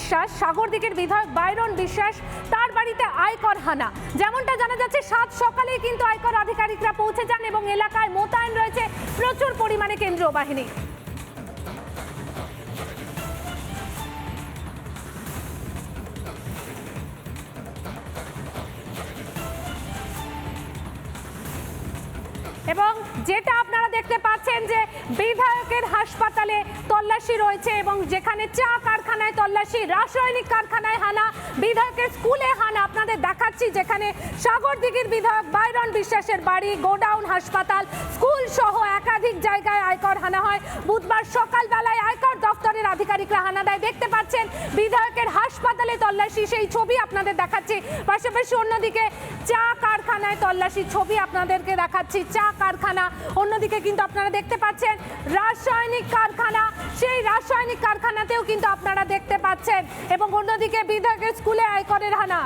বিশ্বাস সাগরদিঘির বিধায়ক বাইরন বিশ্বাস, তার বাড়িতে আয়কর হানা। যেমনটা জানা যাচ্ছে, সাত সকালেই কিন্তু আয়কর আধিকারিকরা পৌঁছে যান এবং এলাকায় মোতায়েন রয়েছে প্রচুর পরিমাণে কেন্দ্রীয় বাহিনী। এবং যেটা দেখতে পাচ্ছেন যে বিধায়কের হাসপাতালে তল্লাশি রয়েছে এবং যেখানে চা কারখানায় তল্লাশি, রাসায়নিক কারখানায় হানা, বিধায়কের স্কুলে হানা, আপনাদের দেখাচ্ছি যেখানে সাগরদিঘির বিধায়ক বাইরন বিশ্বাসের বাড়ি, গোডাউন হাসপাতাল, স্কুল সহ একাধিক জায়গায় আয়কর হানা হয়। বুধবার সকালবেলায় আয়কর দপ্তরের আধিকারিকরা হানা দেয়। দেখতে পাচ্ছেন বিধায়কের হাসপাতালে তল্লাশি, সেই ছবি আপনাদের দেখাচ্ছি। পাশাপাশি অন্যদিকে চা কারখানায় তল্লাশি ছবি আপনাদেরকে দেখাচ্ছি, চা কারখানা। অন্যদিকে কিন্তু আপনারা দেখতে পাচ্ছেন, রাসায়নিক কারখানা। সেই রাসায়নিক কারখানাতেও কিন্তু আপনারা দেখতে পাচ্ছেন। এবং অন্যদিকে বিধায়কের স্কুলে আয়করের হানা।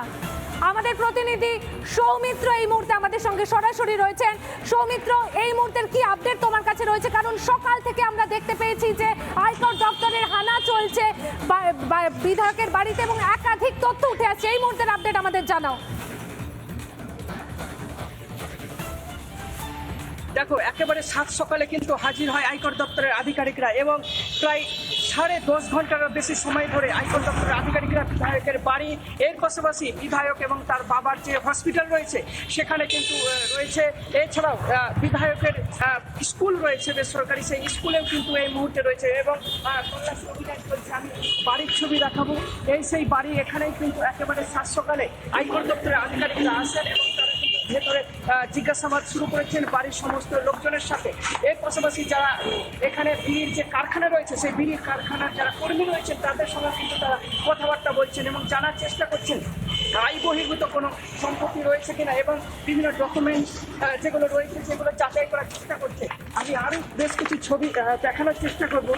আমাদের প্রতিনিধি সৌমিত্র এই মুহূর্তে আমাদের সঙ্গে সরাসরি রয়েছেন। সৌমিত্র, এই মুহূর্তের কি আপডেট তোমার কাছে রয়েছে? কারণ সকাল থেকে আমরা দেখতে পেয়েছি যে আয়কর দপ্তরের হানা চলছে। বিধায়কের বাড়িতে এবং একাধিক তথ্য উঠে আসছে। এই মুহূর্তের আপডেট আমাদের জানাও। দেখো, একেবারে সাত সকালে কিন্তু হাজির হয় আয়কর দপ্তরের আধিকারিকরা এবং প্রায় সাড়ে দশ ঘন্টারও বেশি সময় ধরে আয়কর দপ্তরের আধিকারিকরা বিধায়কের বাড়ি, এর পাশাপাশি বিধায়ক এবং তার বাবার যে হসপিটাল রয়েছে, সেখানে কিন্তু রয়েছে। এছাড়াও বিধায়কের স্কুল রয়েছে বেসরকারি, সেই স্কুলেও কিন্তু এই মুহূর্তে রয়েছে এবং আমি বাড়ির ছবি দেখাবো। এই সেই বাড়ি এখানেই কিন্তু একেবারে সাত আয়কর দপ্তরের আধিকারিকরা আসেন এবং ভেতরে জিজ্ঞাসাবাদ শুরু করেছেন বাড়ির সমস্ত লোকজনের সাথে। এর পাশাপাশি যারা এখানে বিড়ির যে কারখানা রয়েছে, সেই বিড়ির কারখানার যারা কর্মী রয়েছেন, তাদের সঙ্গে কিন্তু তারা কথাবার্তা বলছেন এবং জানার চেষ্টা করছেন আয় বহির্ভূত কোনো সম্পত্তি রয়েছে কিনা এবং বিভিন্ন ডকুমেন্টস যেগুলো রয়েছে, সেগুলো যাচাই করার চেষ্টা করছে। আমি আরও বেশ কিছু ছবি দেখানোর চেষ্টা করব।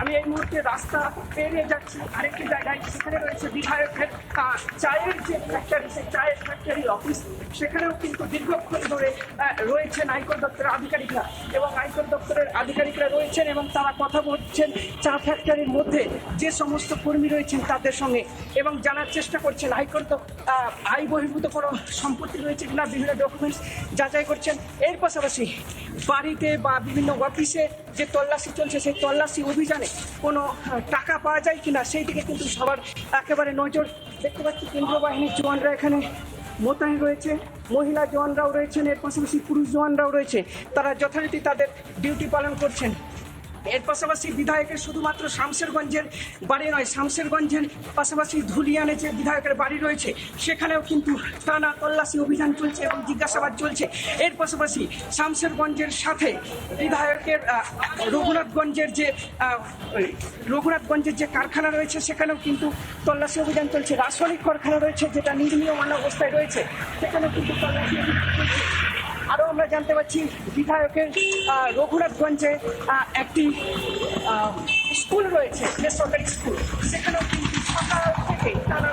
আমি এই মুহূর্তে রাস্তা পেরিয়ে যাচ্ছি। আরেকটি জায়গায় সেখানে রয়েছে বিধায়কের চায়ের যে ফ্যাক্টরি সেই চায়ের ফ্যাক্টরি অফিস সেখানেও কিন্তু দীর্ঘক্ষণ ধরে রয়েছেন আয়কর দপ্তরের আধিকারিকরা এবং আয়কর দপ্তরের আধিকারিকরা রয়েছেন এবং তারা কথা বলছেন চা ফ্যাক্টরির মধ্যে যে সমস্ত কর্মী রয়েছেন তাদের সঙ্গে এবং জানার চেষ্টা করছেন আয়কর আয় বহির্ভূত কোনো সম্পত্তি রয়েছে কিনা, বিভিন্ন ডকুমেন্টস যাচাই করছেন। এর পাশাপাশি বাড়িতে বা বিভিন্ন অফিসে যে তল্লাশি চলছে, সেই তল্লাশি অভিযানে কোনো টাকা পাওয়া যায় কিনা, সেই দিকে কিন্তু সবার একেবারে নজর। দেখতে পাচ্ছি কেন্দ্রীয় বাহিনীর জওয়ানরা এখানে মোতায়েন রয়েছে, মহিলা জওয়ানরাও রয়েছেন, এর পাশাপাশি পুরুষ জওয়ানরাও রয়েছে। তারা যথারীতি তাদের ডিউটি পালন করছেন। এর পাশাপাশি বিধায়কের শুধুমাত্র শামশেরগঞ্জের বাড়ি নয়, শামশেরগঞ্জের পাশাপাশি ধুলিয়ানে যে বিধায়কের বাড়ি রয়েছে, সেখানেও কিন্তু টানা তল্লাশি অভিযান চলছে এবং জিজ্ঞাসাবাদ চলছে। এর পাশাপাশি শামশেরগঞ্জের সাথে বিধায়কের রঘুনাথগঞ্জের যে রঘুনাথগঞ্জের যে কারখানা রয়েছে, সেখানেও কিন্তু তল্লাশি অভিযান চলছে। রাসায়নিক কারখানা রয়েছে, যেটা নির্মীয়মান অবস্থায় রয়েছে, সেখানেও কিন্তু তল্লাশি অভিযান চলছে। আরও আমরা জানতে পারছি বিধায়কের রঘুনাথগঞ্জে একটি স্কুল রয়েছে, বেসরকারি স্কুল। সেখানেও কিন্তু সকাল থেকে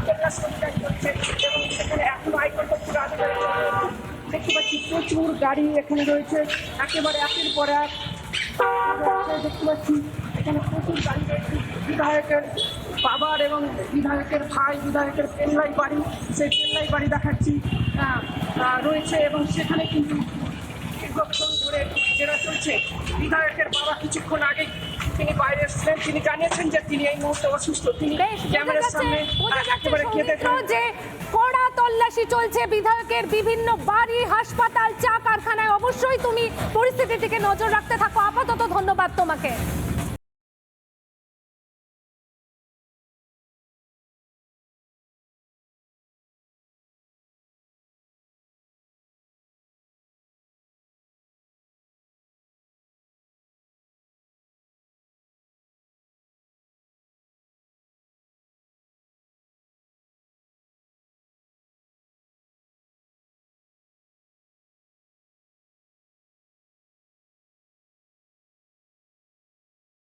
তল্লাশি অভিযান চলছে এবং সেখানে এখনও আয়কর দপ্তর আধিকারিকরা রয়েছে। দেখতে পাচ্ছি প্রচুর গাড়ি এখানে রয়েছে। একেবারে একের পর এক। দেখতে পাচ্ছি এখানে প্রচুর রয়েছে বিধায়কের বাবার এবং বিধায়কের ভাই বিধায়কের পেল্লাই বাড়ি সেই পেল্লাই বাড়ি দেখাচ্ছি। রয়েছে এবং সেখানে কিন্তু দীর্ঘক্ষণ ধরে যেটা চলছে। বিধায়কের বাবা কিছুক্ষণ আগে তিনি বাইরে এসেছিলেন। তিনি জানিয়েছেন যে তিনি এই মুহূর্তে অসুস্থ। তিনি ক্যামেরার সামনে একেবারে কেঁদে যে কড়া তল্লাশি চলছে বিধায়কের বিভিন্ন বাড়ি হাসপাতাল চা কারখানায়। অবশ্যই তুমি পরিস্থিতির দিকে নজর রাখতে থাকো। আপাতত ধন্যবাদ তোমাকে।